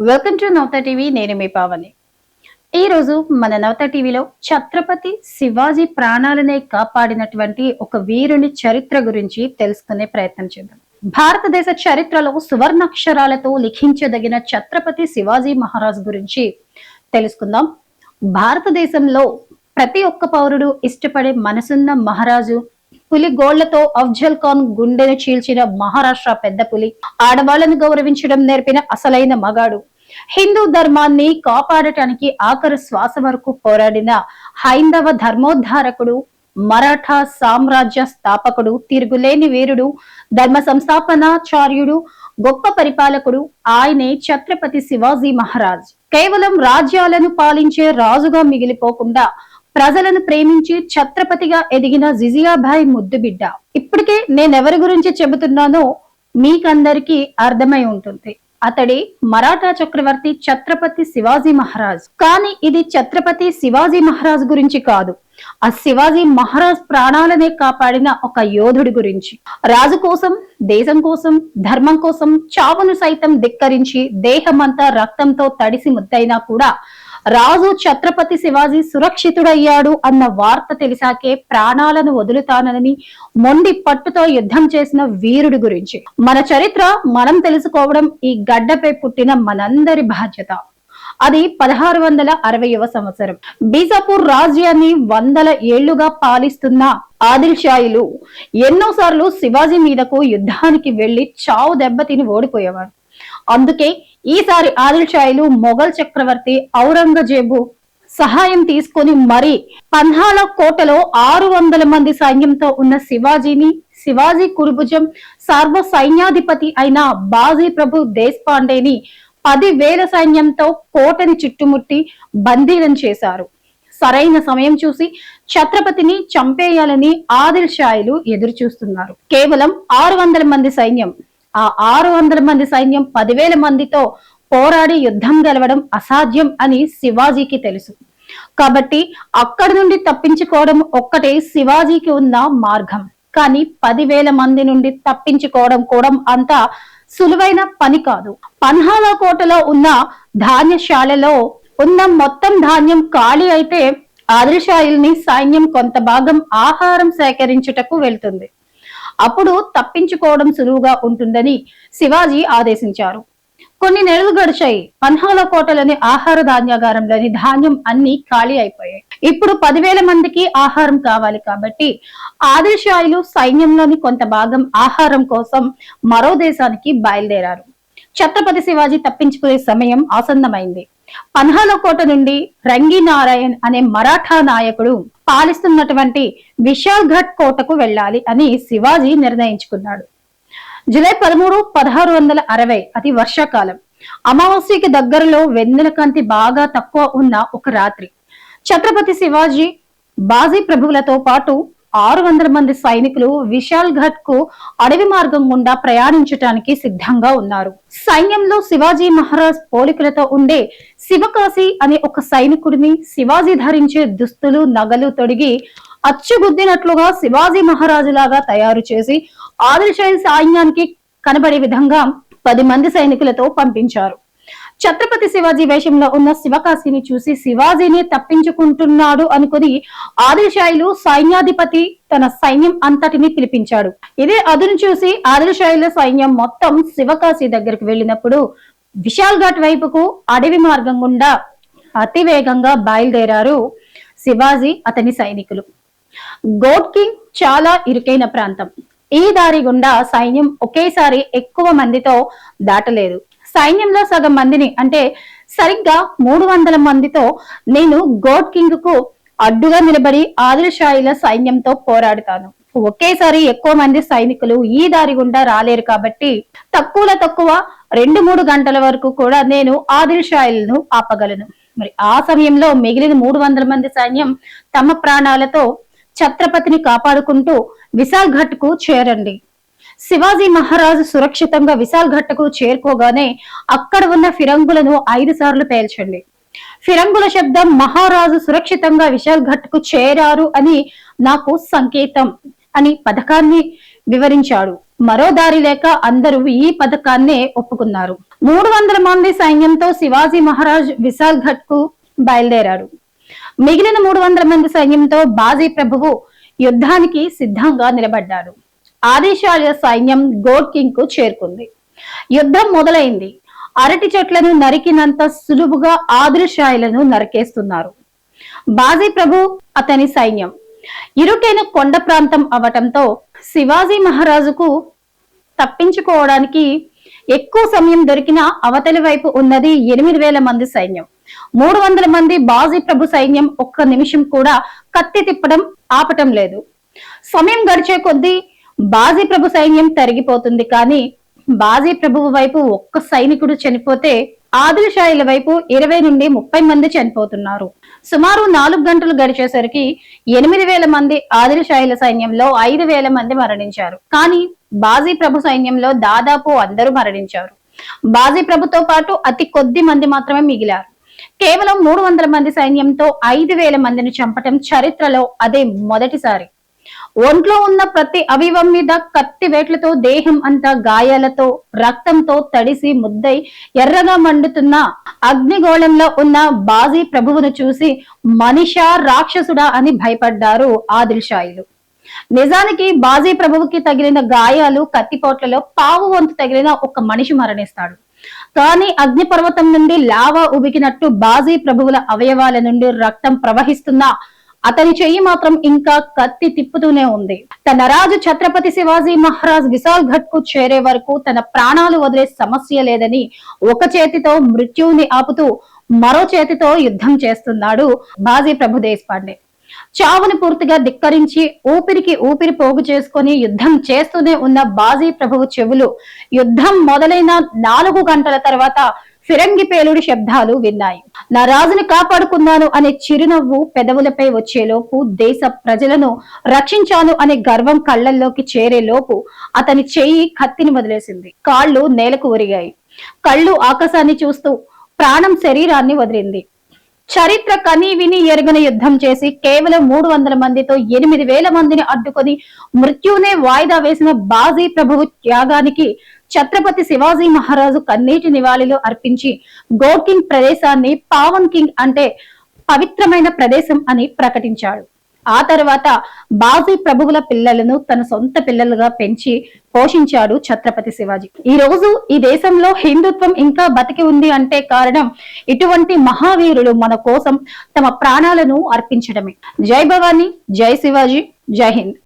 Welcome to Navata TV నేను మీ పావని. ఈ రోజు మన నవత టీవీలో ఛత్రపతి శివాజీ ప్రాణాలనే కాపాడినటువంటి ఒక వీరుని చరిత్ర గురించి తెలుసుకునే ప్రయత్నం చేద్దాం. భారతదేశ చరిత్రలో సువర్ణాక్షరాలతో లిఖించదగిన ఛత్రపతి శివాజీ మహారాజ్ గురించి తెలుసుకుందాం. భారతదేశంలో ప్రతి ఒక్క పౌరుడు ఇష్టపడే మనసున్న మహారాజు పులి గోళ్ళతో అఫ్జల్ ఖాన్ గుండెను చీల్చిన మహారాష్ట్ర పెద్ద పులి ఆడవాళ్ళను గౌరవించడం నేర్పిన అసలైన మగాడు. హిందూ ధర్మాన్ని కాపాడటానికి ఆఖరు శ్వాస వరకు పోరాడిన హైందవ ధర్మోద్ధారకుడు మరాఠా సామ్రాజ్య స్థాపకుడు తిరుగులేని వీరుడు ధర్మ సంస్థాపనాచార్యుడు గొప్ప పరిపాలకుడు ఆయనే ఛత్రపతి శివాజీ మహారాజ్. కేవలం రాజ్యాలను పాలించే రాజుగా మిగిలిపోకుండా ప్రజలను ప్రేమించి ఛత్రపతిగా ఎదిగిన జిజియాభాయ్ ముద్దుబిడ్డ. ఇప్పటికే నేనెవరి గురించి చెబుతున్నానో మీకందరికీ అర్థమై ఉంటుంది. అతడి మరాఠా చక్రవర్తి ఛత్రపతి శివాజీ మహారాజ్. కానీ ఇది ఛత్రపతి శివాజీ మహారాజ్ గురించి కాదు. ఆ శివాజీ మహారాజ్ ప్రాణాలనే కాపాడిన ఒక యోధుడి గురించి. రాజు కోసం దేశం కోసం ధర్మం కోసం చావును సైతం ధిక్కరించి దేహమంతా రక్తంతో తడిసి ముద్దైనా కూడా రాజు ఛత్రపతి శివాజీ సురక్షితుడయ్యాడు అన్న వార్త తెలిసాకే ప్రాణాలను వదులుతానని మొండి పట్టుతో యుద్ధం చేసిన వీరుడి గురించి. మన చరిత్ర మనం తెలుసుకోవడం ఈ గడ్డపై పుట్టిన మనందరి బాధ్యత. అది పదహారు వందల అరవైవ సంవత్సరం. బీజాపూర్ రాజ్యాన్ని వందల ఏళ్ళుగా పాలిస్తున్న ఆదిల్షాయిలు ఎన్నోసార్లు శివాజీ మీదకు యుద్ధానికి వెళ్ళి చావు దెబ్బతిని ఓడిపోయేవారు. అందుకే ఈసారి ఆదిల్ షాయిలు మొఘల్ చక్రవర్తి ఔరంగజేబు సహాయం తీసుకొని మరి పన్హాల కోటలో ఆరు వందల మంది సైన్యంతో ఉన్న శివాజీని శివాజీ కురుభుజం సర్వ సైన్యాధిపతి అయిన బాజీ ప్రభు దేశపాండేని పది వేల సైన్యంతో కోటని చుట్టుముట్టి బందీలను చేశారు. సరైన సమయం చూసి ఛత్రపతిని చంపేయాలని ఆదిల్ షాయిలు ఎదురు చూస్తున్నారు కేవలం ఆరు వందల మంది సైన్యం ఆ ఆరు వందల మంది సైన్యం పదివేల మందితో పోరాడి యుద్ధం గెలవడం అసాధ్యం అని శివాజీకి తెలుసు. కాబట్టి అక్కడి నుండి తప్పించుకోవడం ఒక్కటే శివాజీకి ఉన్న మార్గం. కానీ పదివేల మంది నుండి తప్పించుకోవడం కూడా అంత సులువైన పని కాదు. పన్హాల కోటలో ఉన్న ధాన్యశాలలో ఉన్న మొత్తం ధాన్యం ఖాళీ అయితే ఆదిల్షాయిల్ని సైన్యం కొంత భాగం ఆహారం సేకరించుటకు వెళ్తుంది. అప్పుడు తప్పించుకోవడం సులువుగా ఉంటుందని శివాజీ ఆదేశించారు. కొన్ని నెలలు గడిచాయి. పన్హాల కోటలోని ఆహార ధాన్యాగారంలోని ధాన్యం అన్ని ఖాళీ అయిపోయాయి. ఇప్పుడు పదివేల మందికి ఆహారం కావాలి కాబట్టి ఆదిల్షాయిలు సైన్యంలోని కొంత భాగం ఆహారం కోసం మరో దేశానికి బయలుదేరారు. ఛత్రపతి శివాజీ తప్పించుకునే సమయం ఆసన్నమైంది. పన్హాల కోట నుండి రంగి నారాయణ్ అనే మరాఠా నాయకుడు పాలిస్తున్నటువంటి విశాల్ఘట్ కోటకు వెళ్ళాలి అని శివాజీ నిర్ణయించుకున్నాడు. జూలై పదమూడు పదహారు వందల అరవై అది వర్షాకాలం. అమావాస్యకి దగ్గరలో వెన్నెల కాంతి బాగా తక్కువ ఉన్న ఒక రాత్రి. ఛత్రపతి శివాజీ బాజీ ప్రభువులతో పాటు ఆరు వందల మంది సైనికులు విశాల్ ఘట్కు అడవి మార్గం గుండా ప్రయాణించటానికి సిద్ధంగా ఉన్నారు. సైన్యంలో శివాజీ మహారాజ్ పోలికలతో ఉండే శివకాశి అనే ఒక సైనికుడిని శివాజీ ధరించే దుస్తులు నగలు తొడిగి అచ్చుగుద్దినట్లుగా శివాజీ మహారాజు లాగా తయారు చేసి ఆదిల్షాహి సైన్యానికి కనబడే విధంగా పది మంది సైనికులతో పంపించారు. ఛత్రపతి శివాజీ వేషంలో ఉన్న శివకాశిని చూసి శివాజీని తప్పించుకుంటున్నాడు అనుకుని ఆదిల్షాయిలు సైన్యాధిపతి తన సైన్యం అంతటిని పిలిపించాడు. ఇదే అదును చూసి ఆదిల్షాయిల సైన్యం మొత్తం శివకాశి దగ్గరకు వెళ్ళినప్పుడు విశాల్ ఘాట్ వైపుకు అడవి మార్గం గుండా అతి వేగంగా బయలుదేరారు శివాజీ అతని సైనికులు. గోడ్కింగ్ చాలా ఇరుకైన ప్రాంతం. ఈ దారి గుండా సైన్యం ఒకేసారి ఎక్కువ మందితో దాటలేదు. సైన్యంలో సగం మందిని అంటే సరిగ్గా మూడు వందల మందితో నేను గోడ్ కింగ్కు అడ్డుగా నిలబడి ఆదిల్షాయిల సైన్యంతో పోరాడుతాను. ఒకేసారి ఎక్కువ మంది సైనికులు ఈ దారి గుండా రాలేరు కాబట్టి తక్కువలో తక్కువ రెండు మూడు గంటల వరకు కూడా నేను ఆదిల్షాయిలను ఆపగలను. మరి ఆ సమయంలో మిగిలిన మూడు వందల మంది సైన్యం తమ ప్రాణాలతో ఛత్రపతిని కాపాడుకుంటూ విశాల్ ఘట్కు చేరండి. శివాజీ మహారాజు సురక్షితంగా విశాల్ ఘట్టకు చేరుకోగానే అక్కడ ఉన్న ఫిరంగులను ఐదు సార్లు పేల్చండి. ఫిరంగుల శబ్దం మహారాజు సురక్షితంగా విశాల్ ఘట్కు చేరారు అని నాకు సంకేతం అని పథకాన్ని వివరించాడు. మరో దారి లేక అందరూ ఈ పథకాన్నే ఒప్పుకున్నారు. మూడు వందల మంది సైన్యంతో శివాజీ మహారాజ్ విశాల్ ఘట్కు బయలుదేరాడు మిగిలిన మూడు వందల మంది సైన్యంతో బాజీ ప్రభువు యుద్ధానికి సిద్ధంగా నిలబడ్డాడు ఆదిశాల సైన్యం గోడ్ కింగ్కు చేరుకుంది. యుద్ధం మొదలైంది. అరటి చెట్లను నరికినంత సులువుగా ఆదిశాయిలను నరికేస్తున్నారు. బాజీ ప్రభు అతని సైన్యం. ఇరుకైన కొండ ప్రాంతం అవటంతో శివాజీ మహారాజుకు తప్పించుకోవడానికి ఎక్కువ సమయం దొరికిన అవతలి వైపు ఉన్నది ఎనిమిది వేల మంది సైన్యం. మూడు వందల మంది బాజీ ప్రభు సైన్యం ఒక్క నిమిషం కూడా కత్తి తిప్పడం ఆపటం లేదు. సమయం గడిచే కొద్దీ బాజీ ప్రభు సైన్యం తరిగిపోతుంది. కానీ బాజీ ప్రభువు వైపు ఒక్క సైనికుడు చనిపోతే ఆదిల్షాయిల వైపు ఇరవై నుండి ముప్పై మంది చనిపోతున్నారు. సుమారు నాలుగు గంటలు గడిచేసరికి ఎనిమిది వేల మంది ఆదిల్షాయిల సైన్యంలో ఐదు వేల మంది మరణించారు. కానీ బాజీ ప్రభు సైన్యంలో దాదాపు అందరూ మరణించారు. బాజీ ప్రభుతో పాటు అతి కొద్ది మంది మాత్రమే మిగిలారు. కేవలం మూడు వందల మంది సైన్యంతో ఐదు వేల మందిని చంపటం చరిత్రలో అదే మొదటిసారి. ఒంట్లో ఉన్న ప్రతి అవయవం మీద కత్తి వేట్లతో దేహం అంతా గాయాలతో రక్తంతో తడిసి ముద్దై ఎర్రగా మండుతున్న అగ్నిగోళంలో ఉన్న బాజీ ప్రభువును చూసి మనిష రాక్షసుడా అని భయపడ్డారు ఆదిల్షాయిలు. నిజానికి బాజీ ప్రభువుకి తగిలిన గాయాలు కత్తిపోట్లలో పావు వంతు తగిలిన ఒక మనిషి మరణిస్తాడు. కానీ అగ్నిపర్వతం నుండి లావా ఉబికినట్టు బాజీ ప్రభువుల అవయవాల నుండి రక్తం ప్రవహిస్తున్నా అతని చెయ్యి మాత్రం ఇంకా కత్తి తిప్పుతూనే ఉంది. తన రాజు ఛత్రపతి శివాజీ మహారాజ్ విశాల్ ఘట్కు చేరే వరకు తన ప్రాణాలు వదిలే సమస్య లేదని ఒక చేతితో మృత్యువుని ఆపుతూ మరో చేతితో యుద్ధం చేస్తున్నాడు బాజీ ప్రభు దేశపాండే. చావుని పూర్తిగా ధిక్కరించి ఊపిరికి ఊపిరి పోగు చేసుకొని యుద్ధం చేస్తూనే ఉన్న బాజీ ప్రభువు చెవులు యుద్ధం మొదలైన నాలుగు గంటల తర్వాత ఫిరంగి పేలుడు శబ్దాలు విన్నాయి. నా రాజుని కాపాడుకున్నాను అనే చిరునవ్వు పెదవులపై వచ్చేలోపు దేశ ప్రజలను రక్షించాను అనే గర్వం కళ్ళల్లోకి చేరేలోపు అతని చెయ్యి కత్తిని వదిలేసింది. కాళ్ళు నేలకు ఒరిగాయి. కళ్ళు ఆకాశాన్ని చూస్తూ ప్రాణం శరీరాన్ని వదిలింది. చరిత్ర కని విని ఎరుగని యుద్ధం చేసి కేవలం మూడు వందల మందితో ఎనిమిది వేల మందిని అడ్డుకొని మృత్యునే వాయిదా వేసిన బాజీ ప్రభువు త్యాగానికి ఛత్రపతి శివాజీ మహారాజు కన్నీటి నివాళిలో అర్పించి గోకింగ్ ప్రదేశాన్ని పావన్ కింగ్ అంటే పవిత్రమైన ప్రదేశం అని ప్రకటించాడు. ఆ తర్వాత బాజీ ప్రభువుల పిల్లలను తన సొంత పిల్లలుగా పెంచి పోషించాడు ఛత్రపతి శివాజీ. ఈ రోజు ఈ దేశంలో హిందుత్వం ఇంకా బతికి ఉంది అంటే కారణం ఇటువంటి మహావీరులు మన కోసం తమ ప్రాణాలను అర్పించడమే. జై భవానీ జై శివాజీ జై హింద్.